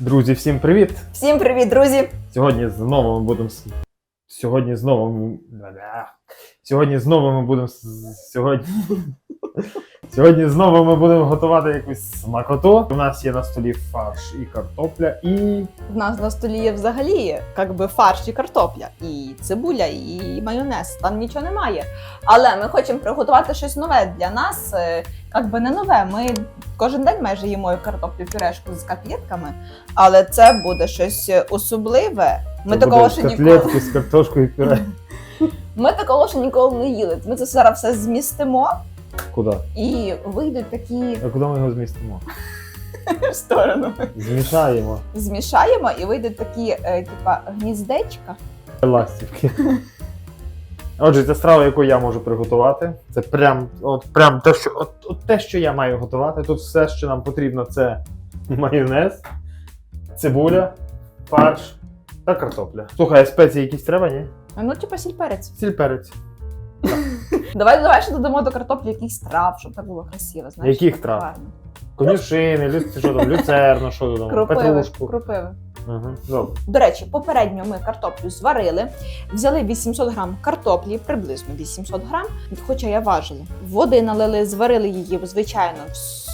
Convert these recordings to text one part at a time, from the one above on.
Друзі, всім привіт! Всім привіт, друзі! Сьогодні знову ми будемо. Сьогодні знову. Сьогодні знову ми будемо. Сьогодні. Сьогодні знову ми будемо готувати якусь смакоту. У нас є на столі фарш і картопля, і. В нас на столі є взагалі як би фарш і картопля, і цибуля, і майонез. Там нічого немає. Але ми хочемо приготувати щось нове для нас. е, Як би не нове. Ми кожен день майже їмо картоплю пюрешку з котлетками, але це буде щось особливе. Ми це такого буде ще ніколи. котлетки з картошкою пюре. Ми такого ще ніколи не їли. Ми це зараз все змістимо Куди? і вийдуть такі А куди ми його змістимо? сторони. Змішаємо Змішаємо і вийдуть такі, е, типа, гніздечка. ластівки. Отже, ця страва, яку я можу приготувати, це прям, от, прям те, що, от, от те, що я маю готувати. Тут все, що нам потрібно, це майонез, цибуля, фарш та картопля. Слухай, а спеції якісь треба, ні? Ну, типа сіль перець. Сіль перець. Давай, давай ще додамо до картоплі якийсь трав, щоб так було красиво. Знаєш, Яких так трав? гарно. Конюшини, лю... що там, люцерно, що додамо, Кропиви, петрушку. кропиви. Ага, добре. До речі, попередньо ми картоплю зварили, взяли 800 грам картоплі, приблизно 800 грам, хоча я важила. Води налили, зварили її, звичайно, з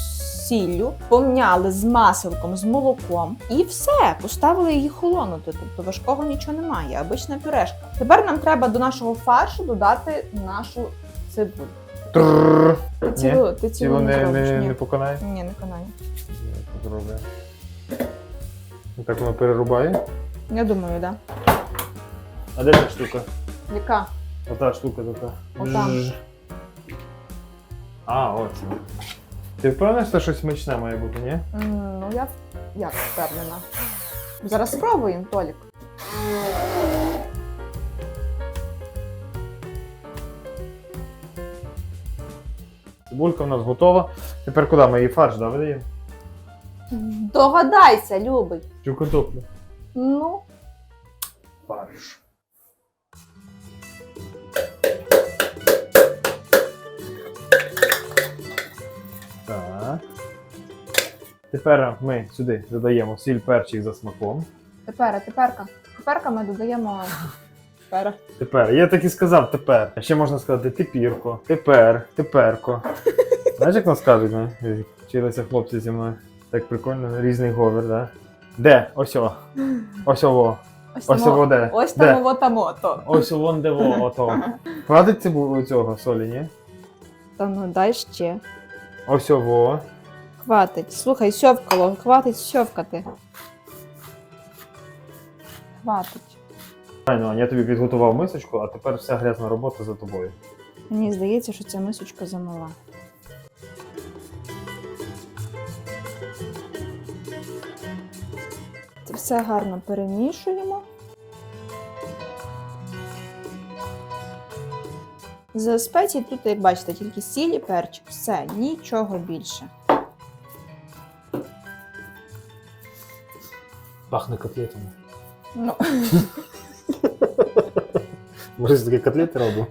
сіллю, помняли з маселком, з молоком і все, поставили її холонути. Тобто важкого нічого немає, обична пюрешка. Тепер нам треба до нашого фаршу додати нашу цибулю. Трррр. Цілу, ти цілу Ціло не, не, зробиш, не, ні. не поконає. Ні, не конаю. Зробимо. Так воно перерубає. Я думаю, так. А де ця штука? Да. Яка? Ота штука така. Отам. Жж. А, от. Ти впевнений, що щось смачне має бути, ні? М, Ну, я як впевнена. Зараз спробуємо, Толік. Цибулька у нас готова. Тепер куди ми її фарш да, видаємо? Догадайся, любий. Чи в картоплю? Ну, Фарш. Так. Тепер ми сюди додаємо сіль перчик за смаком. тепер, теперка. Теперка ми додаємо. Тепер. Тепер, я так і сказав тепер. А ще можна сказати тепірко, тепер, теперко. Знаєш, як нас кажуть, не? Вчилися хлопці зі мною. Так прикольно, різний говір, да? Де? Ось о. Ось ово. Ось, Ось ово де. Ось там вот там ото. Ось вон де во, ото. Хватить цього солі, ні? Та ну дай ще. Ось ово. Хватить. Слухай, сьовкало, хватить сьовкати. Хватить. Правильно, я тобі підготував мисочку, а тепер вся грязна робота за тобою. Мені здається, що ця мисочка замала. Це все гарно перемішуємо. За спецій тут, як бачите, тільки сіль і перчик. Все, нічого більше. Пахне котлетами. Ну, Може, такі котлети робимо?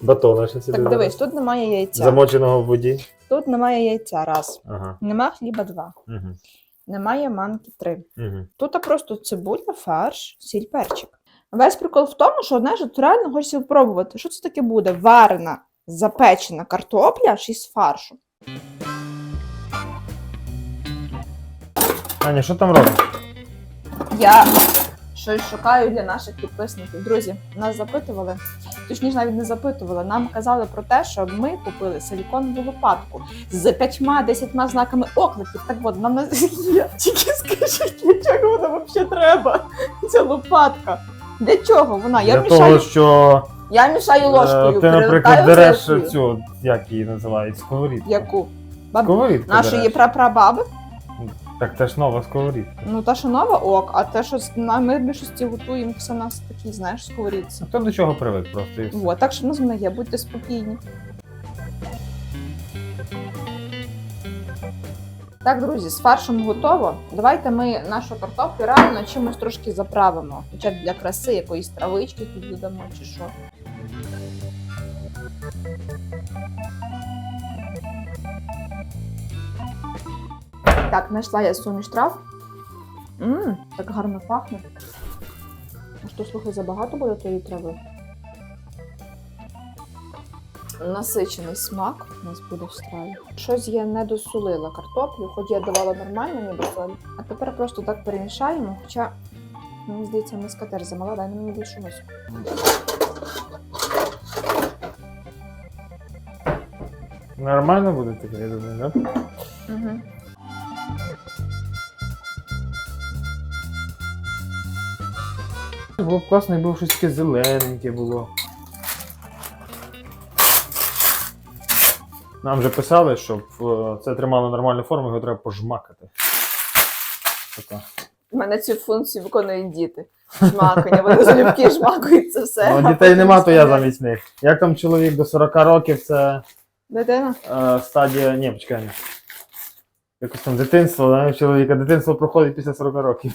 Батона ще собі. так дивись, тут немає яйця. Замоченого в воді. Тут немає яйця, раз. Ага. Нема хліба, два. Угу. Немає манки, три. Угу. Тут просто цибуля, фарш, сіль, перчик. Весь прикол в тому, що одне ж реально хочеться спробувати. Що це таке буде? Варена, запечена картопля ще з фаршу. Аня, що там робиш? Я щось шукаю для наших підписників. Друзі, нас запитували, точніше навіть не запитували. Нам казали про те, що ми купили силіконову лопатку з п'ятьма-десятьма знаками окликів. Так от, нам є. Тільки скажіть, для чого вона взагалі треба? Ця лопатка. Для чого вона? Я Для мішаю, що я мішаю ложкою. е, ти, наприклад, перевертаю цю, як її називають, сковорідку. Яку? Баб... Сковорідку Нашої прапрабаби? Так це ж нова сковорідка. Ну та що нова ок, а те, що з- на- ми в більшості готуємо, все у нас такі, знаєш, сковорідці. Хто до чого привик просто і все. Так що в нас вона є, будьте спокійні. Так, друзі, з фаршем готово. Давайте ми нашу картоплю реально чимось трошки заправимо. Хоча б для краси якоїсь травички тут додамо чи що. Так, знайшла я суміш трав. Мм, так гарно пахне. А що, слухай, забагато буде тої трави? Насичений смак у нас буде в страві. Щось я не досолила картоплю, хоч я давала нормально ніби соль. А тепер просто так перемішаємо. Хоча, мені здається, миска теж замала, дай мені більшу миску. Нормально буде таке, я думаю, так? Угу. Було б класно, якби щось таке зелененьке було. Нам вже писали, щоб е, це тримало нормальну форму, його треба пожмакати. Така. У мене цю функцію виконують діти. Жмакання, вони залюбки жмакають це все. Ну, дітей нема, то я замість них. Як там чоловік до 40 років, це Дитина? е, стадія. Ні, почекай. Якось там дитинство, да? чоловіка дитинство проходить після 40 років.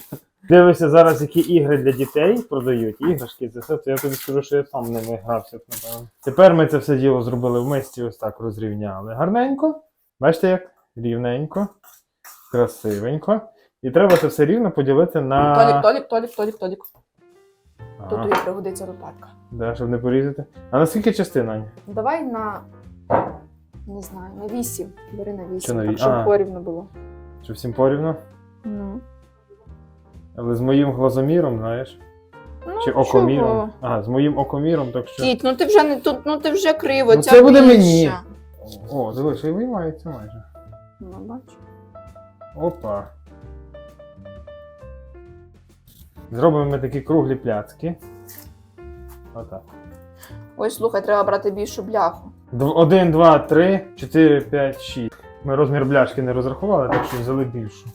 Дивишся зараз, які ігри для дітей продають, іграшки, це все, то я тобі скажу, що я сам ними грався, напевно. Тепер ми це все діло зробили в мисці, ось так розрівняли. Гарненько. Бачите, як? Рівненько, красивенько. І треба це все рівно поділити на. Толік, Толік, Толік, Толік, Толік. Тут тобі пригодиться лопатка. да, щоб не порізати. А на скільки частин, Ань? Давай на. Не знаю, на 8. Бери на 8, Що на так ві- щоб а. порівну було. Чи всім порівну? Ну. Але з моїм глазоміром, знаєш? Ну, Чи чого? окоміром? Ага, з моїм окоміром, так що. Діть, ну ти вже не тут, ну ти вже криво, Ну, ця це буде більша. мені. О, дивись, і виймається майже. Ну, бачу. Опа. Зробимо ми такі круглі пляцки. Отак. Ой, слухай, треба брати більшу бляху. Дв- Один, два, три, чотири, п'ять, шість. Ми розмір бляшки не розрахували, так що взяли більшу.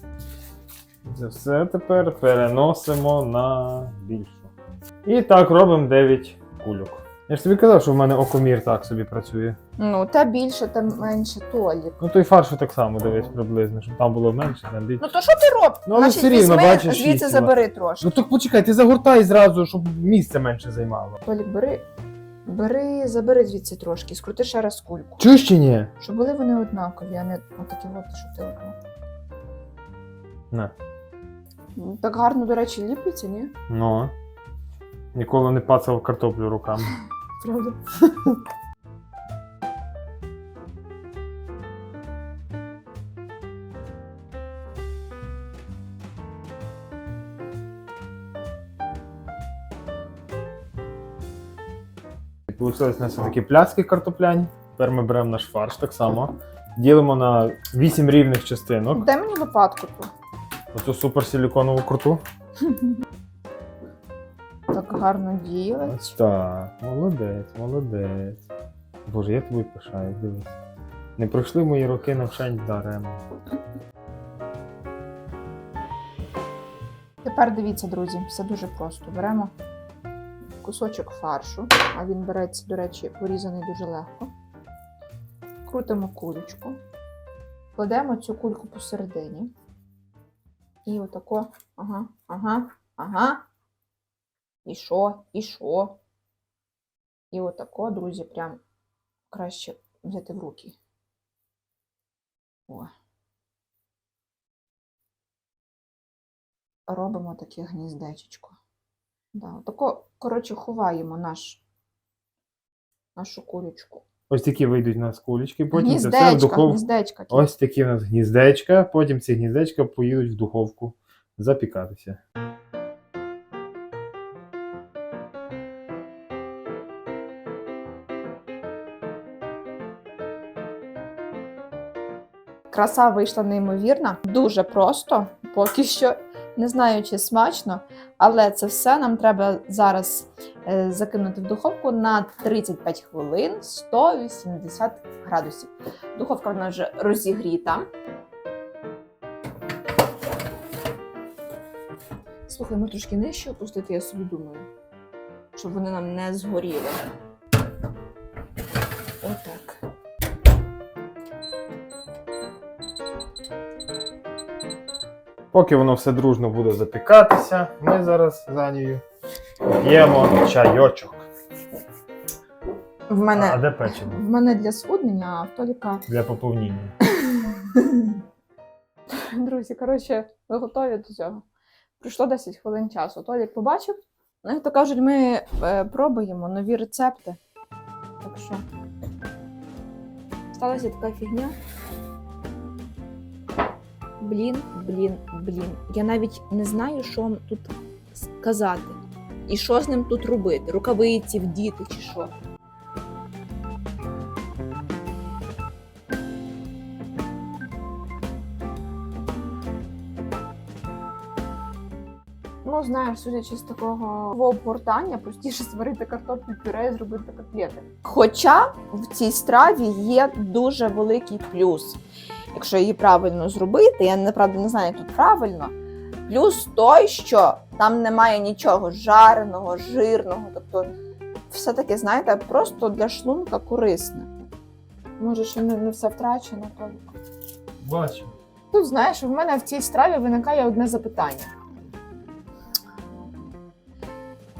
Це все тепер переносимо на більшу. І так робимо 9 кульок. Я ж тобі казав, що в мене окомір так собі працює. Ну, та більше, та менше Толік. Ну той фаршу так само дивись приблизно, щоб там було менше, там більше. Ну то що ти робиш? Ну, але все рівно, візьми, бачиш, звідси шість забери трошки. Ну так почекай, ти загортай зразу, щоб місце менше займало. Толік, бери, бери, забери звідси трошки, скрути ще раз кульку. Чуєш чи ні? Щоб були вони однакові, а не отакі от, що ти робив. На. Ну, Так гарно, до речі, ліпиться, ні? Ну. Ніколи не пацав картоплю руками. Правда? Получилось у нас такі пляцки картопляні. Тепер ми беремо наш фарш так само. Ділимо на 8 рівних частинок. Дай мені лопатку ту. Оцю суперсиліконову круту. Так гарно ділить. Ось так. Молодець, молодець. Боже, я тобі пишаюсь, дивись. Не пройшли мої роки навчань даремно. Тепер дивіться, друзі, все дуже просто. Беремо кусочок фаршу, а він береться, до речі, порізаний дуже легко. Крутимо кулечку, кладемо цю кульку посередині. І отако. Ага, ага, ага. І що? І що? І отако, друзі, прям краще взяти в руки. О. робимо таке гніздечечко. Да, отако, коротше, ховаємо наш, нашу курочку. Ось такі вийдуть у нас кулечки, потім це все в духовку. гніздечка. Ось такі у нас гніздечка, потім ці гніздечка поїдуть в духовку запікатися. Краса вийшла неймовірна, дуже просто, поки що не знаю, чи смачно, але це все нам треба зараз е, закинути в духовку на 35 хвилин 180 градусів. Духовка вона вже розігріта. Слухай, ми трошки нижче опустити, я собі думаю, щоб вони нам не згоріли. Поки воно все дружно буде запікатися, ми зараз за нею п'ємо чайочок. В мене А де печиво? В мене для схуднення, а в Толіка. Для поповнення. Друзі, коротше, ви готові до цього? Пройшло 10 хвилин часу. Толік побачив. Ну, як то кажуть, ми е, пробуємо нові рецепти. Так що. Сталася така фігня. Блін, блін, блін. Я навіть не знаю, що вам тут сказати. І що з ним тут робити? Рукавиці вдіти чи що. Ну, знаєш, судячи з такого обгортання, простіше сварити картоплю пюре і зробити котлети. Хоча в цій страві є дуже великий плюс. Якщо її правильно зробити, я направду не знаю, як тут правильно. Плюс той, що там немає нічого жареного, жирного, тобто все таки, знаєте, просто для шлунка корисне. Може, ще не, не все втрачено, Толіко. Бачу. Тут знаєш, в мене в цій страві виникає одне запитання.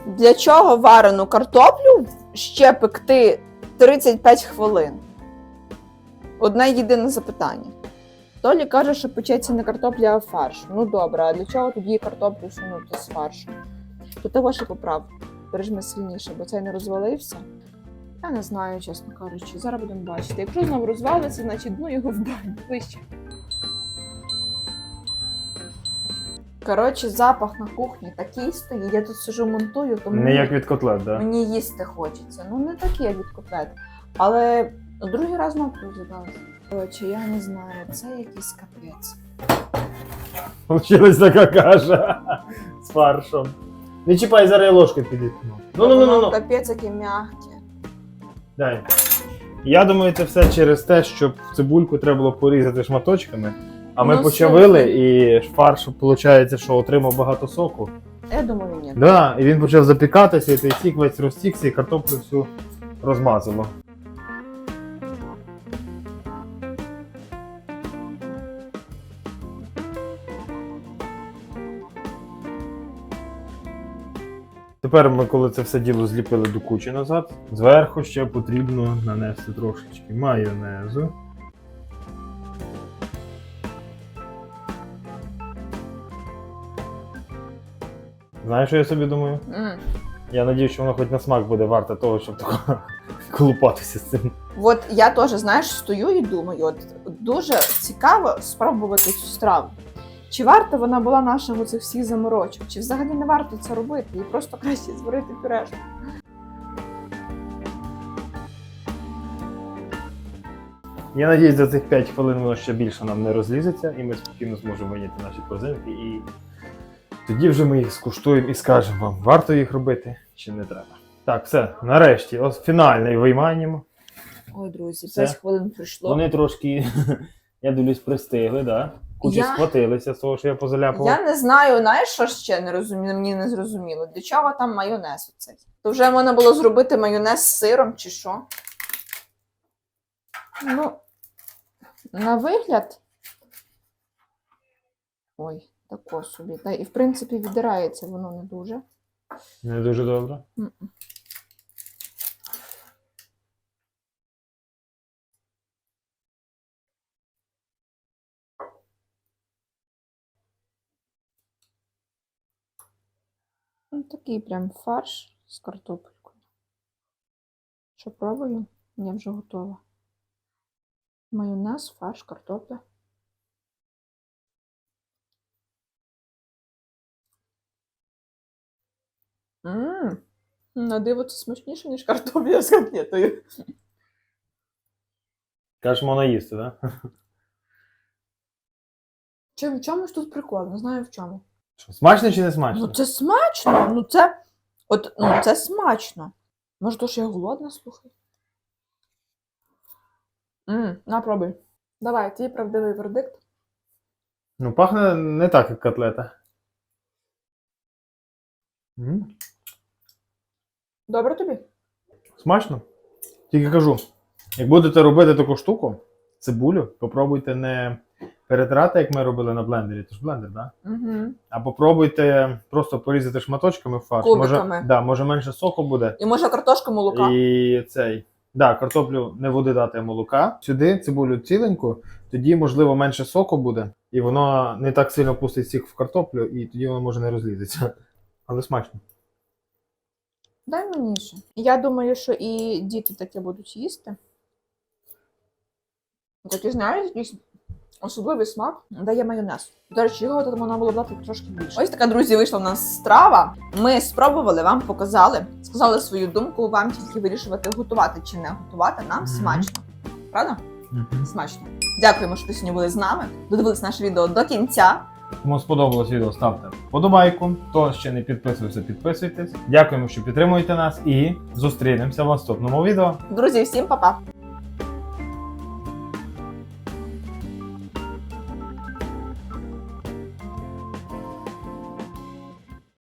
Для чого варену картоплю ще пекти 35 хвилин? Одне єдине запитання. Толі каже, що печеться не картопля, а фарш. Ну добре, а для чого тоді картоплю сунути з фаршу? То того ще поправ. Пережми сильніше, бо цей не розвалився. Я не знаю, чесно кажучи. Зараз будемо бачити. Якщо знову розвалиться, значить ну його в баню. Вище. Коротше, запах на кухні такий стоїть. Я тут сижу монтую, тому Не як від котлет, да? мені їсти хочеться. Ну, не таке від котлет. Але другий раз знову розібралася. Коротше, я не знаю, це якийсь капець. Получилась така каша з фаршом. Не чіпай, зараз я ложкою. Ну, ну, ну, ну, ну. Капець, яке м'яке. Дай. Я думаю, це все через те, що цибульку треба було порізати шматочками, а ми Ну, почавили, і фарш, виходить, що отримав багато соку. Я думаю, ні. Да, і він почав запікатися, і той сік весь розтікся, і картоплю всю розмазало. Тепер ми, коли це все діло зліпили до кучі назад, зверху ще потрібно нанести трошечки майонезу. Знаєш, що я собі думаю? М. Я надію, що воно хоч на смак буде варте того, щоб тако колупатися з цим. От я теж, знаєш, стою і думаю, от дуже цікаво спробувати цю страву. Чи варта вона була нашого цих всіх заморочок? Чи взагалі не варто це робити? І просто краще зварити пюрешку. Я надіюсь, за цих 5 хвилин воно ще більше нам не розлізеться, і ми спокійно зможемо виняти наші корзинки. І тоді вже ми їх скуштуємо і скажемо вам, варто їх робити чи не треба. Так, все, нарешті, ось фінальний виймаємо. Ой, друзі, Все. 5 хвилин пройшло. Вони трошки, я дивлюсь, пристигли, да? Кучі Я- схватилися з того, що я позаляпував. Я не знаю, знаєш, що ще не розумію, мені не зрозуміло. Для чого там майонез оцей? То вже можна було зробити майонез з сиром чи що? Ну, на вигляд. Ой, тако собі. Та і в принципі віддирається воно не дуже. Не дуже добре. М-м. Ну, такий прям фарш з картопелькою. Що пробую? Я вже готова. Майонез, фарш, картопля. Ммм. На диво це смачніше, ніж картопля з котлетою. Кажеш, можна їсти, так? Да? Чи в чому ж тут прикол? Не знаю в чому. Що, Смачно чи не смачно? Ну це смачно. Ну це. От, ну це смачно. Може, то що я голодна, слухай. Мм, на пробуй. Давай, твій правдивий вердикт. Ну, пахне не так, як котлета. М, Добре тобі? Смачно. Тільки кажу, як будете робити таку штуку, цибулю, попробуйте не перетирати, як ми робили на блендері. Це ж блендер, так? Да? Угу. А попробуйте просто порізати шматочками в фарш. Може, да, може менше соку буде. І може картошка молока. І цей. Да, картоплю не води дати а молока. Сюди цибулю ціленьку, тоді, можливо, менше соку буде. і воно не так сильно пустить сік в картоплю, і тоді воно може не розлізеться. Але смачно. Дай мені ще. Я думаю, що і діти таке будуть їсти. Такі, знаєш, якийсь особливий смак дає майонез. До речі, його тут можна було дати трошки більше. Ось така, друзі, вийшла в нас страва. Ми спробували, вам показали, сказали свою думку, вам тільки вирішувати, готувати чи не готувати. Нам смачно. Правда? Смачно. Дякуємо, що ви сьогодні були з нами. Додивились наше відео до кінця. Кому сподобалось відео, ставте вподобайку. Хто ще не підписувався, підписуйтесь. Дякуємо, що підтримуєте нас і зустрінемося в наступному відео. Друзі, всім па-па!